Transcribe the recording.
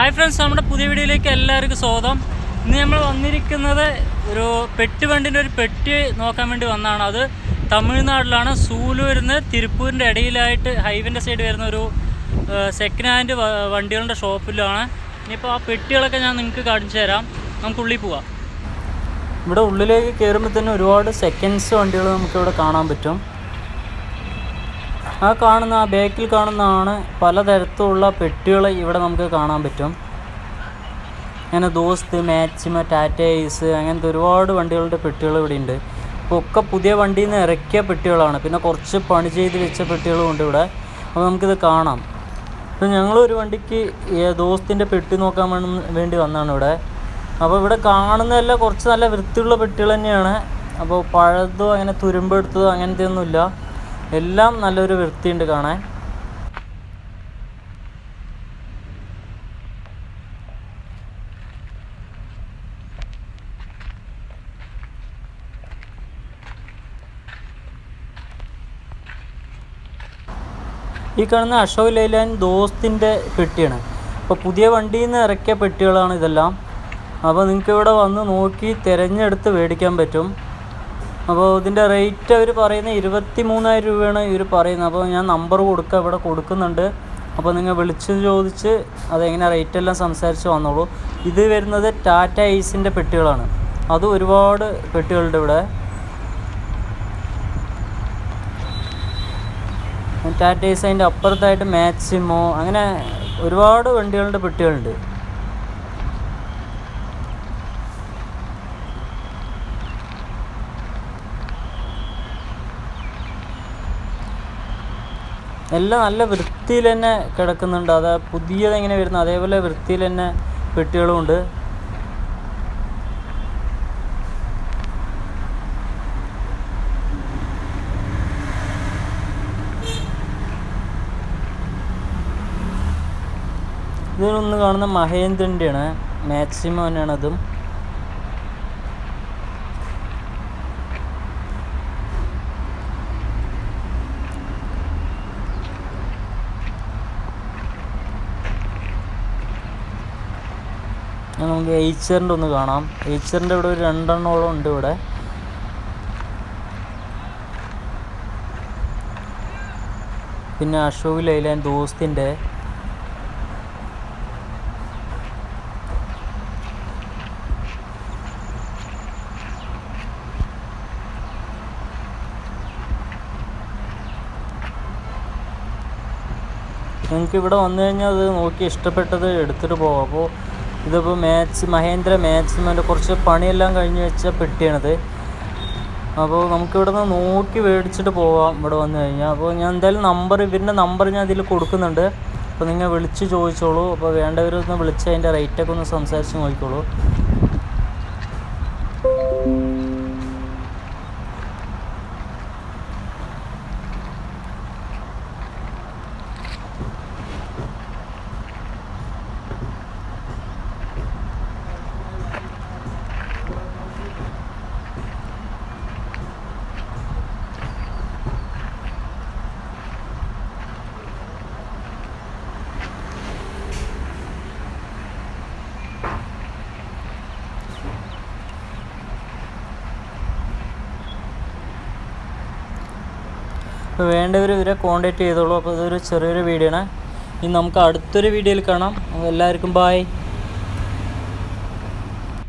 Hi friends നമ്മുടെ പുതിയ വീഡിയോയിലേക്ക് എല്ലാവർക്കും സ്വാഗതം. ഇന്ന് നമ്മൾ വന്നിരിക്കുന്നത് ഒരു പെട്ടി വണ്ടിന്റെ ഒരു പെട്ടി നോക്കാൻ വേണ്ടി വന്നതാണ്. അത് തമിഴ്നാട്ടിലാണ്. സൂലൂരിന്ന് തിരുപ്പൂരിന്റെ ഇടയിലായിട്ട് ഹൈവേന്റെ സൈഡ് വരുന്ന ഒരു സെക്കൻഡ് ഹാൻഡ് വണ്ടികളുടെ ഷോപ്പിലാണ്. ഇനിയിപ്പോൾ ആ പെട്ടികളൊക്കെ ഞാൻ നിങ്ങൾക്ക് കാണിച്ചു തരാം. നമുക്ക് ഉള്ളിൽ പോവാം. ഇവിടെ ഉള്ളിലേക്ക് കയറുമ്പോൾ തന്നെ ഒരുപാട് സെക്കൻഡ്സ് വണ്ടികൾ നമുക്കിവിടെ കാണാൻ പറ്റും. ആ കാണുന്ന ആ ബാക്കിൽ കാണുന്നതാണ് പലതരത്തിലുള്ള പെട്ടികൾ ഇവിടെ നമുക്ക് കാണാൻ പറ്റും. അങ്ങനെ ദോസ്ത് മാക്സിമ ടാറ്റ ഐസ് അങ്ങനത്തെ ഒരുപാട് വണ്ടികളുടെ പെട്ടികൾ ഇവിടെ ഉണ്ട് അപ്പോൾ ഒക്കെ പുതിയ വണ്ടിയിൽ നിന്ന് ഇറക്കിയ പെട്ടികളാണ്. പിന്നെ കുറച്ച് പണി ചെയ്ത് വെച്ച പെട്ടികളും ഉണ്ട് ഇവിടെ. അപ്പോൾ നമുക്കിത് കാണാം. അപ്പോൾ ഞങ്ങളൊരു വണ്ടിക്ക് ദോസ്തിന്റെ പെട്ടി നോക്കാൻ വേണ്ടി വന്നതാണ് ഇവിടെ. അപ്പോൾ ഇവിടെ കാണുന്നതെല്ലാം കുറച്ച് നല്ല വൃത്തിയുള്ള പെട്ടികൾ തന്നെയാണ്. അപ്പോൾ പഴതോ അങ്ങനെ തുരുമ്പെടുത്തതോ അങ്ങനത്തെ ഒന്നുമില്ല എല്ലാം നല്ലൊരു വൃത്തിയുണ്ട് കാണാൻ. ഈ കാണുന്ന അശോക് ലൈലാൻ ദോസ്തിന്റെ പെട്ടിയാണ്. അപ്പോൾ പുതിയ വണ്ടിയിൽ നിന്ന് ഇറക്കിയ പെട്ടികളാണ് ഇതെല്ലാം. അപ്പോൾ നിങ്ങൾക്ക് ഇവിടെ വന്ന് നോക്കി തിരഞ്ഞെടുത്ത് മേടിക്കാൻ പറ്റും. അപ്പോൾ ഇതിന്റെ റേറ്റ് അവർ പറയുന്നത് ഇരുപത്തി മൂന്നായിരം രൂപയാണ് ഇവർ പറയുന്നത്. അപ്പോൾ ഞാൻ നമ്പർ കൊടുക്കുക ഇവിടെ കൊടുക്കുന്നുണ്ട്. അപ്പോൾ നിങ്ങൾ വിളിച്ച് ചോദിച്ച് അതെങ്ങനെ റേറ്റ് എല്ലാം സംസാരിച്ച് വന്നോളൂ. ഇത് വരുന്നത് ടാറ്റ ഐസിന്റെ പെട്ടികളാണ്. അത് ഒരുപാട് പെട്ടികളുണ്ട് ഇവിടെ. ടാറ്റ ഐസ് അതിന്റെ അപ്പുറത്തായിട്ട് മാക്സിമോ അങ്ങനെ ഒരുപാട് വണ്ടികളുടെ പെട്ടികളുണ്ട്. എല്ലാം നല്ല വൃത്തിയിൽ തന്നെ കിടക്കുന്നുണ്ട്. അത് പുതിയത് എങ്ങനെ വരുന്നത് അതേപോലെ വൃത്തിയിൽ തന്നെ പെട്ടികളുമുണ്ട് ഇതിലൊന്ന് കാണുന്ന മഹേന്ദ്രന്റെയാണ്. മാക്സിമം തന്നെയാണ് അതും. ഇനി നമുക്ക് എയ്ച്ചറിന്റെ ഒന്ന് കാണാം. എയ്ച്ചറിന്റെ ഇവിടെ ഒരു രണ്ടെണ്ണോളം ഉണ്ട് ഇവിടെ. പിന്നെ അശോക് ലൈലാൻ ദോസ്തിന്റെ. നിങ്ങൾക്ക് ഇവിടെ വന്നു കഴിഞ്ഞാൽ അത് നോക്കി ഇഷ്ടപ്പെട്ടത് എടുത്തിട്ട് പോകാം. അപ്പോൾ ഇതിപ്പോൾ മാച്ച് മഹേന്ദ്ര മാക്സിമന്റെ കുറച്ച് പണിയെല്ലാം കഴിഞ്ഞ് വെച്ച പെട്ടിയാണിത്. അപ്പോൾ നമുക്കിവിടെ നിന്ന് നോക്കി മേടിച്ചിട്ട് പോവാം ഇവിടെ വന്നു കഴിഞ്ഞാൽ അപ്പോൾ ഞാൻ എന്തായാലും നമ്പർ ഇവരുടെ നമ്പർ ഞാൻ ഇതിൽ കൊടുക്കുന്നുണ്ട്. അപ്പോൾ നിങ്ങൾ വിളിച്ച് ചോദിച്ചോളൂ. അപ്പോൾ വേണ്ടവരൊന്ന് വിളിച്ച് അതിന്റെ റേറ്റൊക്കെ ഒന്ന് സംസാരിച്ച് നോക്കിക്കോളൂ. അപ്പോൾ വേണ്ടവർ ഇവരെ കോൺടാക്റ്റ് ചെയ്തോളൂ. അപ്പോൾ ഇതൊരു ചെറിയൊരു വീഡിയോ ആണ്. ഇനി നമുക്ക് അടുത്തൊരു വീഡിയോയിൽ കാണാം. എല്ലാവർക്കും ബായ്